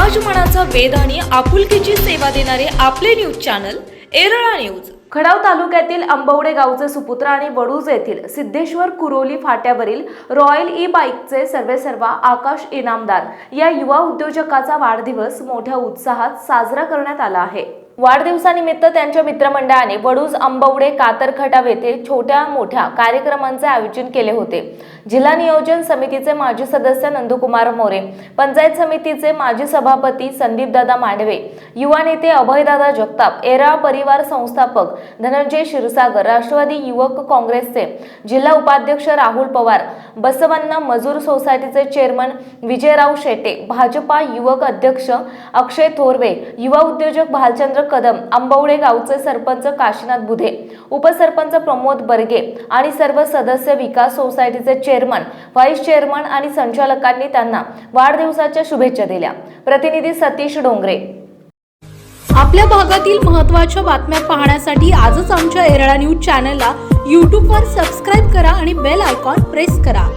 समाजमनाचा वेध आणि आपुलकीची सेवा देणारे आपले news channel Erala news. Khatav तालुक्यातील आंबवडे गावचे सुपुत्र आणि वडूज येथील सिद्धेश्वर कुरोली फाट्यावरील रॉयल ई बाईकचे सर्वेसर्वा आकाश इनामदार या युवा उद्योजकाचा वाढदिवस मोठ्या उत्साहात साजरा करण्यात आला आहे. वाढदिवसानिमित्त त्यांच्या मित्रमंडळाने वडूज आंबवडे कातरखटाव येथे छोट्या मोठ्या कार्यक्रमांचे आयोजन केले होते. जिल्हा नियोजन समितीचे माजी सदस्य नंदुकुमार मोरे पंचायत समितीचे माजी सभापती संदीपदादा मांडवे युवा नेते अभयदादा जगताप एरा परिवार संस्थापक धनंजय क्षीरसागर राष्ट्रवादी युवक काँग्रेसचे जिल्हा उपाध्यक्ष राहुल पवार बसवण्णा मजूर सोसायटीचे चेअरमन विजयराव शेटे भाजपा युवक अध्यक्ष अक्षय थोरवे युवा उद्योजक भालचंद्र कदम आंबवडे गावचे सरपंच काशीनाथ बुधे उपसरपंच प्रमोद बर्गे आणि सर्व सदस्य विकास सोसायटीचे चेअरमन व्हाईस चेअरमन आणि संचालकांनी त्यांना वाढदिवसाच्या शुभेच्छा दिल्या. प्रतिनिधी सतीश डोंगरे. आपल्या भागातील महत्त्वाच्या बातम्या पाहण्यासाठी आजच आमच्या एरळा न्यूज चॅनलला यूट्यूबवर सबस्क्राईब करा आणि बेल आयकॉन प्रेस करा.